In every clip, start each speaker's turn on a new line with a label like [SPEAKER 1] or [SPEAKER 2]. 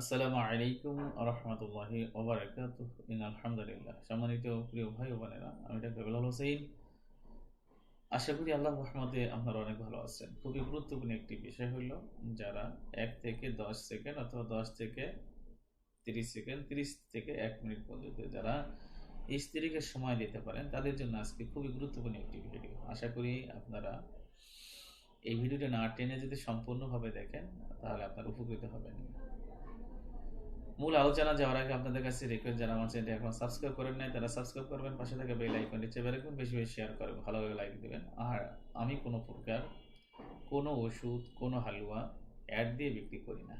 [SPEAKER 1] আসসালামু আলাইকুম রহমতুল্লাহি ওবরাকাত ইন আলহামদুলিল্লাহ। সম্মানিত প্রিয় ভাই বোনেরা, আমি ডাক্তার বেলাল হোসেন। আশা করি আল্লাহ রহমতে আপনারা অনেক ভালো আছেন। খুবই গুরুত্বপূর্ণ একটি বিষয় হলো, যারা এক থেকে দশ সেকেন্ড অথবা দশ থেকে তিরিশ সেকেন্ড, তিরিশ থেকে এক মিনিট পর্যন্ত যারা স্ত্রীকে সময় দিতে পারেন, তাদের জন্য আজকে খুবই গুরুত্বপূর্ণ একটি ভিডিও। আশা করি আপনারা এই ভিডিওটা না টেনে যদি সম্পূর্ণভাবে দেখেন, তাহলে আপনারা উপকৃত হবেন। মূল আলোচনা যাওয়ার আগে আপনাদের কাছে রিকোয়েস্ট যারা আমার চ্যানেলটি এখন সাবস্ক্রাইব করেন নাই, তারা সাবস্ক্রাইব করবেন, পাশে থেকে বেল আইকনটি চেপে রাখবেন, বেশি বেশি শেয়ার করে ভালোভাবে লাইক দেবেন। আর আমি কোনো প্রকার কোনো ওষুধ, কোনো হালুয়া অ্যাড দিয়ে বিক্রি করি না।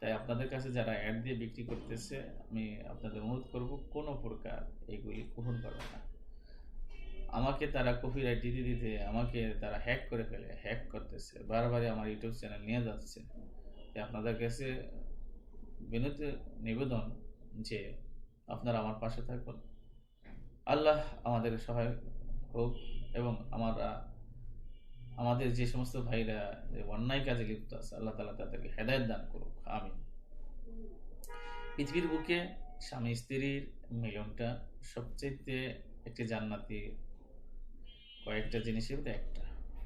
[SPEAKER 1] তাই আপনাদের কাছে যারা অ্যাড দিয়ে বিক্রি করতেছে, আমি আপনাদের অনুরোধ করব কোনো প্রকার এগুলি গ্রহণ করবে না। আমাকে তারা কপিরাইট দিতে দিতে আমাকে তারা হ্যাক করে ফেলে হ্যাক করতেছে, বারবারই আমার ইউটিউব চ্যানেল নিয়ে যাচ্ছে। আপনাদের কাছে বিনীত, নিবেদন যে আপনারা আমার পাশে থাকুন আল্লাহ আমাদের সহায় হোক এবং আমরা, আমাদের যে সমস্ত ভাইরা অন্যায় কাজে লিপ্ত আছে, আল্লাহ তালা তাদেরকে হেদায়ত দান করুক। আমি পৃথিবীর বুকে স্বামী স্ত্রীর মিলনটা সবচেয়ে একটি জান্নাতি, কয়েকটা জিনিসের ভিতরে একটা।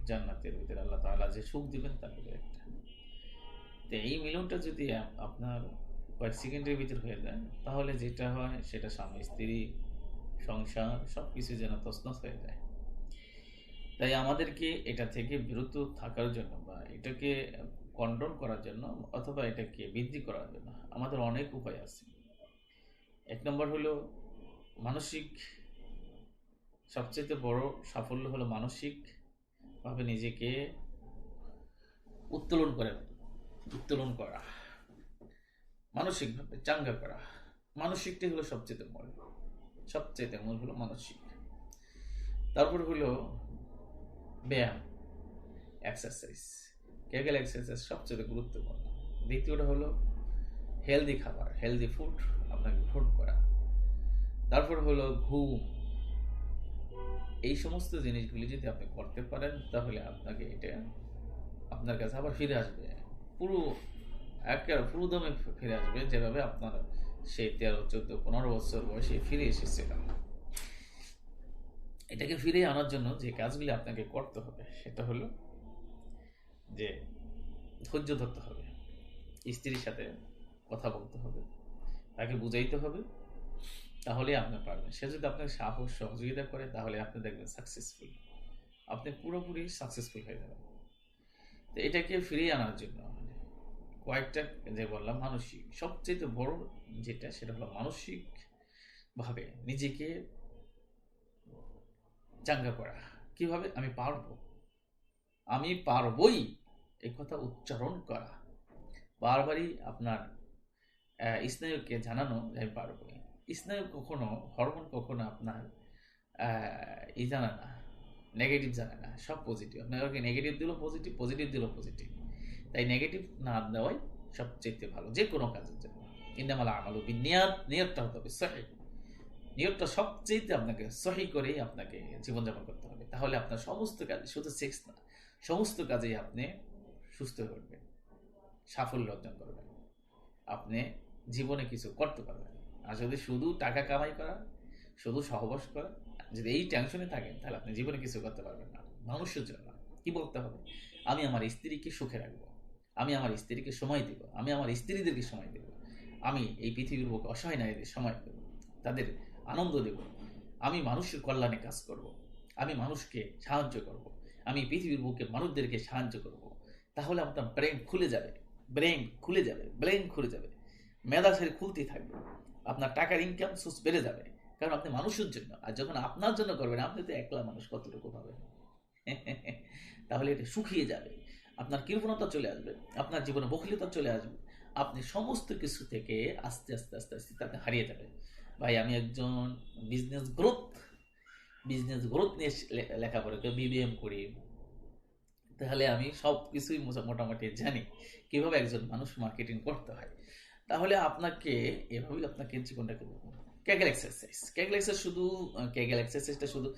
[SPEAKER 1] জান্নাতের ভিতরে আল্লাহ তাআলা যে সুখ দিবেন তার ভিতরে একটা। তো এই মিলনটা যদি আপনার কয়েক সেকেন্ডের ভিতর হয়ে যায়। তাহলে যেটা হয়, সেটা স্বামী, স্ত্রী, সংসার সব কিছু যেন তছনছ হয়ে যায়। তাই আমাদেরকে এটা থেকে বিরত থাকার জন্য বা এটাকে কন্ট্রোল করার জন্য অথবা এটাকে বৃদ্ধি করার জন্য আমাদের অনেক উপায় আছে। এক নম্বর হলো মানসিক সবচেয়ে বড় সাফল্য হলো মানসিকভাবে নিজেকে উত্তোলন করে উত্তোলন করা। মানসিকভাবে চাঙ্গা করা। মানসিকটাই হলো সবচেয়ে মূল সবচেয়ে মূল হলো মানসিক। তারপর হলো ব্যায়াম এক্সারসাইজ কেগেল এক্সারসাইজ সবচেয়ে গুরুত্বপূর্ণ। দ্বিতীয়টা হলো হেলদি খাবার হেলদি ফুড আপনাকে ফুড করা। তারপর হলো ঘুম। এই সমস্ত জিনিসগুলি যদি আপনি করতে পারেন, তাহলে আপনাকে এটা আপনার কাছে আবার ফিরে আসবে। পুরো একেবারে পুরো দমে ফিরে আসবে যেভাবে আপনার সেই তেরো, চোদ্দ, পনেরো বছর বয়সে ফিরে এসেছিল এটাকে ফিরে আনার জন্য যে কাজগুলি আপনাকে করতে হবে, সেটা হলো যে ধৈর্য ধরতে হবে, স্ত্রীর সাথে কথা বলতে হবে, তাকে বুঝাইতে হবে তাহলে আপনি পারবেন। সে যদি আপনাকে সাহস, সহযোগিতা করে, তাহলে আপনি দেখবেন সাকসেসফুল আপনি পুরোপুরি সাকসেসফুল হয়ে যাবেন। তো এটাকে ফিরিয়ে আনার জন্য কয়েকটা যে বললাম মানসিক সবচেয়ে বড় যেটা সেটা হলো মানসিক ভাবে নিজেকে চাঙ্গা করা। কীভাবে? আমি পারব। আমি পারবই এই কথা উচ্চারণ করা। বারবারই আপনার স্নায়ুকে জানানো যে আমি পারবই। স্নায়ু কখনো, হরমোন কখনো আপনার ই জানে না নেগেটিভ জানে না, সব পজিটিভ আপনাকে নেগেটিভ দিলেও পজিটিভ পজিটিভ দিলেও পজিটিভ তাই নেগেটিভ না দেওয়াই সবচেয়ে ভালো যে কোনো কাজের জন্য। ইন্দামালা আমালু নিয়ত নিয়তটা হতে হবে সহি। নিয়তটা সবচেয়ে আপনাকে সহি করেই আপনাকে জীবনযাপন করতে হবে। তাহলে আপনার সমস্ত কাজ, শুধু সেক্স না, সমস্ত কাজেই আপনি সুস্থ উঠবেন, সাফল্য অর্জন করবেন। আপনি জীবনে কিছু করতে পারবেন আর যদি শুধু টাকা কামাই করা, শুধু সহবাস করা, যদি এই টেনশনে থাকেন, তাহলে আপনি জীবনে কিছু করতে পারবেন না। মানুষের জন্য কি বলতে হবে? আমি আমার স্ত্রীকে সুখে রাখব। আমি আমার স্ত্রীকে সময় দেব, আমি আমার স্ত্রীদেরকে সময় দেব, আমি এই পৃথিবীর বুকে অসহায় নারীদের সময় দেব, তাদের আনন্দ দেব, আমি মানুষের কল্যাণে কাজ করব। আমি মানুষকে সাহায্য করব। আমি পৃথিবীর বুকে মানুষদেরকে সাহায্য করব। তাহলে আপনার ব্রেন খুলে যাবে, ব্রেন খুলে যাবে, ব্রেন খুলে যাবে, মেধা শরীর খুলতেই থাকবে, আপনার টাকার ইনকাম সোর্স বেড়ে যাবে, কারণ আপনি মানুষের জন্য, আর যখন আপনার জন্য করবেন, আপনি তো একলা মানুষ কতটুকু পাবেন তাহলে এটা শুকিয়ে যাবে আপনার কৃপণতা চলে আসবে, আপনার জীবনে বখিলতা চলে আসবে। আপনি সমস্ত কিছু থেকে আস্তে আস্তে আস্তে আস্তে আপনি হারিয়ে যাবেন। ভাই, আমি একজন বিজনেস গ্রোথ বিজনেস গ্রোথ নিয়ে লেখাপড়া করি বিবিএম করি। তাহলে আমি সব কিছুই মোটা- মোটামুটি জানি কীভাবে একজন মানুষ মার্কেটিং করতে হয়। তাহলে আপনাকে এভাবেই আপনাকে জীবনটাকে ক্যাগেল এক্সারসাইজ ক্যাগেল এক্সারসাইজ শুধু ক্যাগেল এক্সারসাইজটা শুধু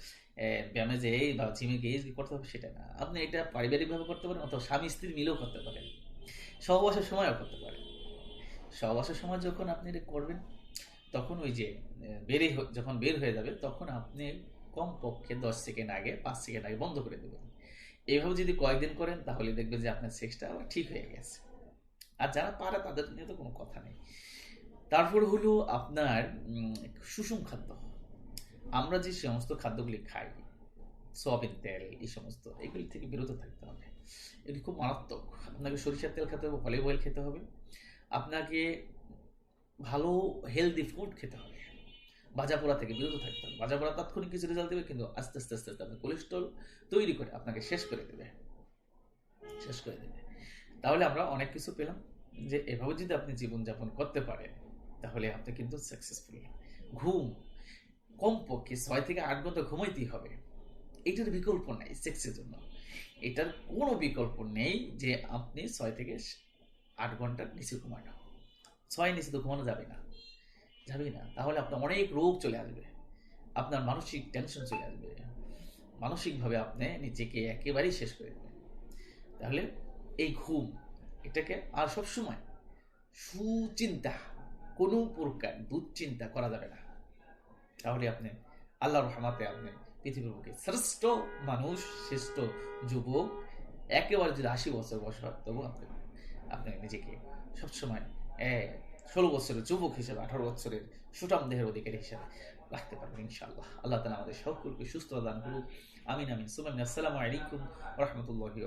[SPEAKER 1] ব্যায়ামে যে বা জিমে গিয়ে করতে হবে সেটা না আপনি এটা পারিবারিকভাবে করতে পারেন অথবা স্বামী স্ত্রী মিলেও করতে পারেন সহবাসের সময়ও করতে পারেন সহবাসের সময় যখন আপনি এটা করবেন, তখন ওই যে বেরে যখন বের হয়ে যাবে, তখন আপনি কমপক্ষে দশ সেকেন্ড আগে, পাঁচ সেকেন্ড আগে বন্ধ করে দেবেন। এইভাবে যদি কয়েকদিন করেন, তাহলে দেখবেন যে আপনার সেক্সটা আবার ঠিক হয়ে গেছে। আর যারা পারে, তাদের নিয়ে তো কোনো কথা নেই। তারপর হলো আপনার সুষম খাদ্য। আমরা যে সমস্ত খাদ্যগুলি খাই, সয়াবিন তেল, এই সমস্ত, এগুলি থেকে বিরত থাকতে হবে। এগুলি খুব মারাত্মক। আপনাকে সরিষার তেল খেতে হবে অলিভ অয়েল খেতে হবে। আপনাকে ভালো হেলদি ফুড খেতে হবে। ভাজা পোড়া থেকে বিরত থাকতে হবে। ভাজা পোড়া তাৎক্ষণিক কিছু রেজাল্ট দেবে, কিন্তু আস্তে আস্তে আস্তে আস্তে আপনার কোলেস্ট্রল তৈরি করে আপনাকে শেষ করে দেবে। শেষ করে দেবে। তাহলে আমরা অনেক কিছু পেলাম যে, এভাবে যদি আপনি জীবনযাপন করতে পারেন তাহলে আপনি কিন্তু সাকসেসফুল ঘুম, কমপক্ষে ছয় থেকে আট ঘণ্টা ঘুমাইতেই হবে। এটার বিকল্প নেই সেক্সের জন্য। এটার কোনো বিকল্প নেই যে আপনি ছয় থেকে আট ঘণ্টার নিচে ঘুমানো। ছয় নিচে তো ঘুমানো যাবে না। যাবে না। তাহলে আপনার অনেক রোগ চলে আসবে। আপনার মানসিক টেনশন চলে আসবে। মানসিকভাবে আপনি নিজেকে একেবারেই শেষ করে দেবেন। তাহলে এই ঘুম, এটাকে আর সবসময় সুচিন্তা কোনো প্রকার দুশ্চিন্তা করা যাবে না। তাহলে আপনি আল্লাহর রহমাতে আপনি পৃথিবীর বুকে শ্রেষ্ঠ মানুষ, শ্রেষ্ঠ যুবক, একেবারে যদি আশি বছর বয়স হয় তবু আপনি আপনি নিজেকে সবসময় ষোলো বছরের যুবক হিসেবে, আঠারো বছরের সুটাম দেহের অধিকারী হিসেবে রাখতে পারবেন ইনশাআল্লাহ। আল্লাহ তালা আমাদের সকলকে সুস্থতা দান করুক। আমিন আমিন। সুমান আসসালামু আলাইকুম রহমতুল্লাহি